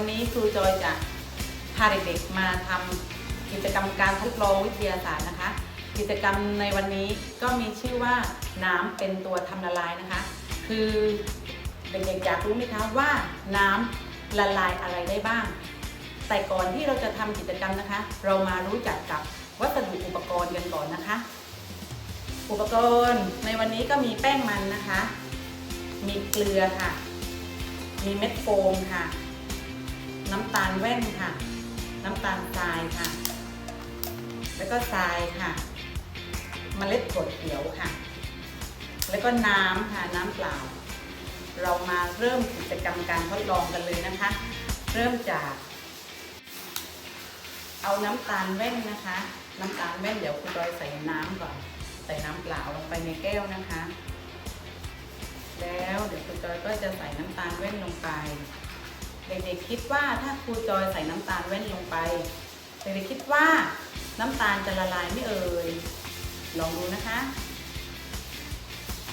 วันนี้ครูจอยจะพาเด็กๆมาทำกิจกรรมการทดลองวิทยาศาสตร์นะคะ กิจกรรมในวันนี้ก็มีชื่อว่าน้ำเป็นตัวทำละลายนะคะ คือเด็กๆอยากรู้ไหมคะว่าน้ำละลายอะไรได้บ้าง แต่ก่อนที่เราจะทำกิจกรรมนะคะ เรามารู้จักกับวัสดุอุปกรณ์กันก่อนนะคะ อุปกรณ์ในวันนี้ก็มีแป้งมันนะคะ มีเกลือค่ะ มีเม็ดโฟมค่ะ น้ำตาลแว่นค่ะ น้ำตาลทรายค่ะ แล้วก็ทรายค่ะเมล็ดถั่วเขียวค่ะ แล้วก็น้ำค่ะน้ำเปล่า เรามาเริ่มกิจกรรมการทดลองกันเลยนะคะ เริ่มจาก เอาน้ำตาลแว่นนะคะ น้ำตาลแว่นเดี๋ยวคุณดอยใส่น้ำก่อน ใส่น้ำเปล่าลงไปในแก้วนะคะ แล้วเดี๋ยวครูจอยก็จะใส่น้ำตาลแว่นลงไป เด็กๆคิดว่าถ้าครูจอยใส่น้ำตาลแว่นลงไป เด็กๆคิดว่าน้ำตาลจะละลายไม่เอ่ย ลองดูนะคะ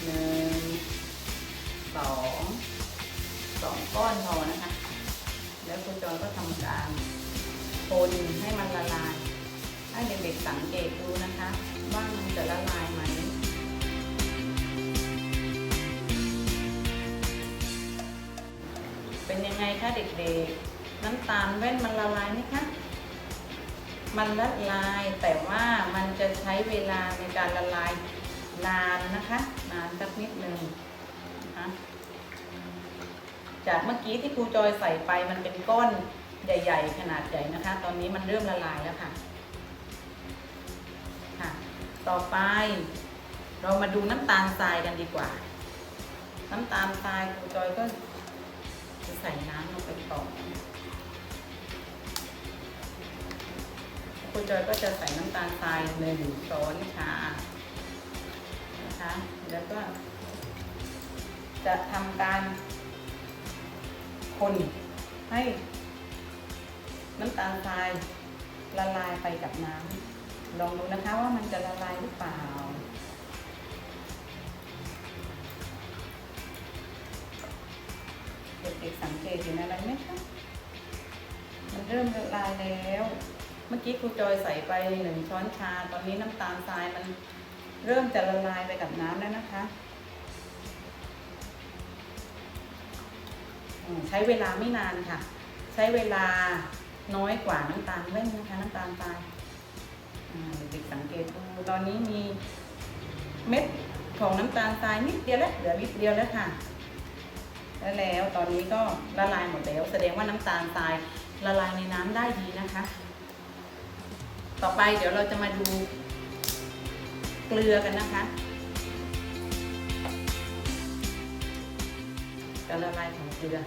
หนึ่งสองสองก้อนพอนะคะ แล้วครูจอยก็ทำการคนให้มันละลาย ให้เด็กๆสังเกตดูนะคะ ว่ามันจะละลายไหม ยังไงคะเด็กๆ น้ำตาลแว่นมันละลายไหมคะ มันละลายแต่ว่ามันจะใช้เวลาในการละลายนานนะคะ นานสักนิดหนึ่งนะคะจากเมื่อกี้ที่ครูจอยใส่ไปมันเป็นก้อนใหญ่ ๆ ขนาดใหญ่นะคะ ตอนนี้มันเริ่มละลายแล้วค่ะค่ะ ต่อไป เรามาดูน้ำตาลทรายกันดีกว่า น้ำตาลทรายครูจอยก็ จะใส่น้ำลงไปก่อนครูจอยก็จะใส่น้ำตาลทรายหนึ่งช้อนชานะคะ แล้วก็ จะทำการ คนให้น้ำตาลทรายละลายไปกับน้ำลองดูนะคะว่ามันจะละลายหรือเปล่า ด็กๆสังเกตเห็นอะไรไหมคะมันเริ่มละลายแล้ว เมื่อกี้ครูจอยใส่ไปหนึ่งช้อนชา ตอนนี้น้ำตาลทรายมันเริ่มจะละลายไปกับน้ำแล้วนะคะใช้เวลาไม่นานค่ะ ใช้เวลาน้อยกว่าน้ำตาลแว่นนะคะน้ำตาลทรายเด็กๆสังเกตดูตอนนี้มีเม็ดของน้ำตาลทรายนิดเดียวแล้วเหลือนิดเดียวแล้วค่ะ แล้วแล้วตอนนี้ก็ละลายหมดแล้ว แสดงว่าน้ำตาลทรายละลายในน้ำได้ดีนะคะ ต่อไปเดี๋ยวเราจะมาดูเกลือกันนะคะการละลายของเกลือ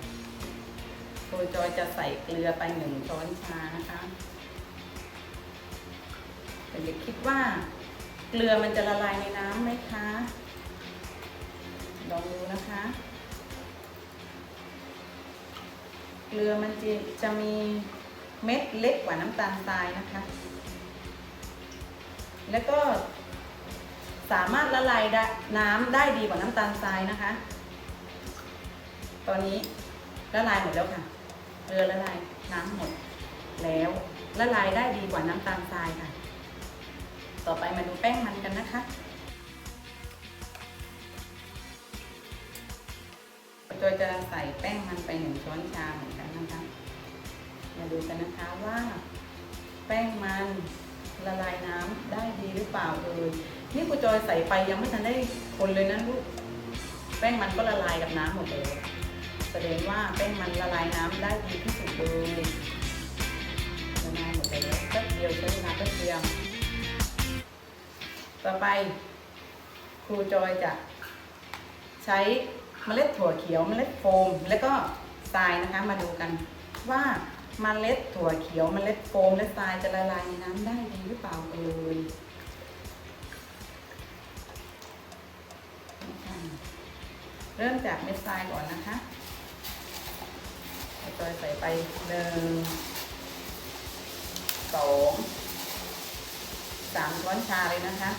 โดยจอยจะใส่เกลือไปหนึ่งช้อนชานะคะเด็กๆคิดว่าเกลือมันจะละลายในน้ำไหมคะ ลองดูนะคะ เกลือมันจะจะมีเม็ดเล็กกว่าน้ำตาลทรายนะคะ แล้วก็สามารถละลายน้ำได้ดีกว่าน้ำตาลทรายนะคะ ตอนนี้ละลายหมดแล้วค่ะเกลือละลายน้ำหมดแล้วละลายได้ดีกว่าน้ำตาลทรายค่ะ ต่อไปมาดูแป้งมันกันนะคะ ยจะใส่แป้งมันไปหนึ่งช้อนชาเหมือนกันนะคะ มาดูกันนะคะว่า แป้งมันละลายน้ำได้ดีหรือเปล่าเอ่ยนี่ครูจอยใส่ไปยังไม่ทันได้คนเลยนะลูก แป้งมันก็ละลายกับน้ำหมดเลย แสดงว่าแป้งมันละลายน้ำได้ดีที่สุดเลยละลายหมดเลยแป๊บเดียวใช้เวลาแป๊บเดียว ต่อไปครูจอยจะใช้ เมล็ดถั่วเขียวเมล็ดโฟม แล้วก็ทรายนะคะมาดูกันว่าเมล็ดถั่วเขียวเมล็ดโฟม และทรายจะละลายในน้ำได้ดีหรือเปล่าเอ่ยเริ่มจากเม็ดทรายก่อนนะคะจอยใส่ไปหนึ่งสองสามช้อนชาเลยนะคะ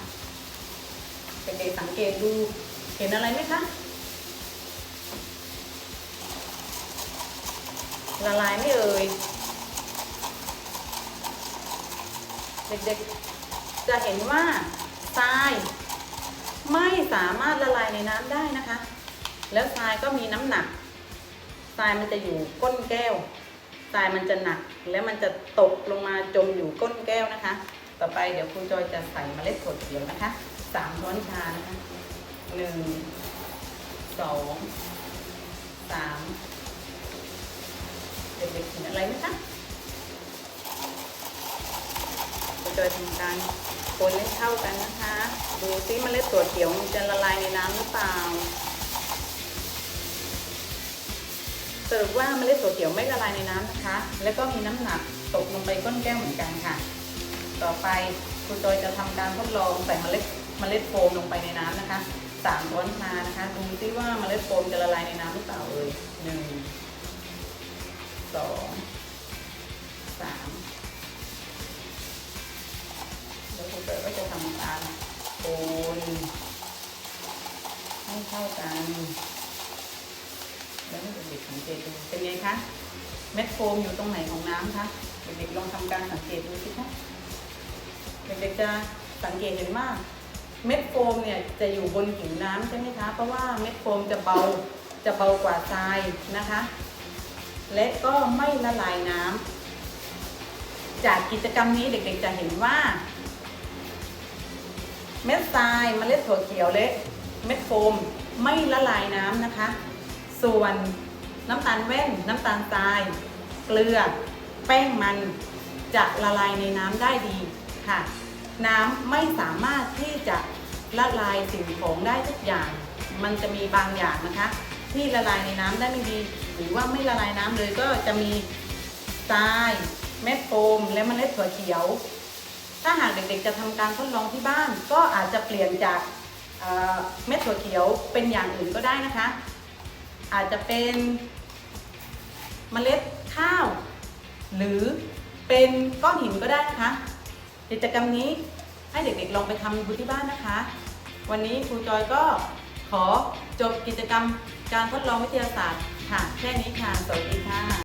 เด็กๆสังเกตดูเห็นอะไรไหมคะ ละลายไม่เอ่ย เด็กๆ จะเห็นว่าทรายไม่สามารถละลายในน้ำได้นะคะ แล้วทรายก็มีน้ำหนัก ทรายมันจะอยู่ก้นแก้ว ทรายมันจะหนักแล้วมันจะตกลงมาจมอยู่ก้นแก้วนะคะ ต่อไปเดี๋ยวครูจอยจะใส่เมล็ดถั่วเขียวนะคะสามช้อนชานะคะหนึ่งสองสาม เด็กๆเห็นอะไรไหมคะครูจอยทำการคนให้เข้ากันนะคะ ดูซิเมล็ดถั่วเขียวมันจะละลายในน้ำหรือเปล่าสรุปว่าเมล็ดถั่วเขียวไม่ละลายในน้ำนะคะ แล้วก็มีน้ำหนักตกลงไปก้นแก้วเหมือนกันค่ะ ต่อไปครูจอยจะทำการทดลองใส่เมล็ดเมล็ดโฟมลงไปในน้ำนะคะสามช้อนชานะคะ ดูซิว่าเมล็ดโฟมจะละลายในน้ำหรือเปล่าเอ่ยหนึ่ง สองสามแล้วครูจอก็จะทำการโคนให้เข้ากัน แล้วให้เด็กๆสังเกตดูเป็นไงคะเม็ดโฟมอยู่ตรงไหนของน้ำคะเด็กๆลองทำการสังเกตดูสิคะเด็กๆจะสังเกตเห็นว่าเม็ดโฟมเนี่ยจะอยู่บนผิวน้ำใช่ไหมคะ เพราะว่าเม็ดโฟมจะเบาจะเบากว่าทรายนะคะ และก็ไม่ละลายน้ำจากกิจกรรมนี้เด็กๆจะเห็นว่า เม็ดทรายเมล็ดถั่วเขียวและเม็ดโฟมไม่ละลายน้ำนะคะ ส่วนน้ำตาลแว่น น้ำตาลทราย เกลือ แป้งมันจะละลายในน้ำได้ดีค่ะ น้ำไม่สามารถที่จะละลายสิ่งของได้ทุกอย่าง มันจะมีบางอย่างนะคะ ที่ละลายในน้ำได้ไม่ดี หรือว่าไม่ละลายน้ำเลยก็จะมีทรายเม็ดโฟมและเมล็ดถั่วเขียว ถ้าหากเด็กๆจะทำการทดลองที่บ้าน ก็อาจจะเปลี่ยนจากเอ่อเม็ดถั่วเขียวเป็นอย่างอื่นก็ได้นะคะ อาจจะเป็นเมล็ดข้าว หรือเป็นก้อนหินก็ได้นะคะกิจกรรมนี้ให้เด็กๆลองไปทำดูที่บ้านนะคะ วันนี้ครูจอยก็ขอจบกิจกรรมการทดลองวิทยาศาสตร์ ค่ะ แค่นี้ค่ะ สวัสดีค่ะ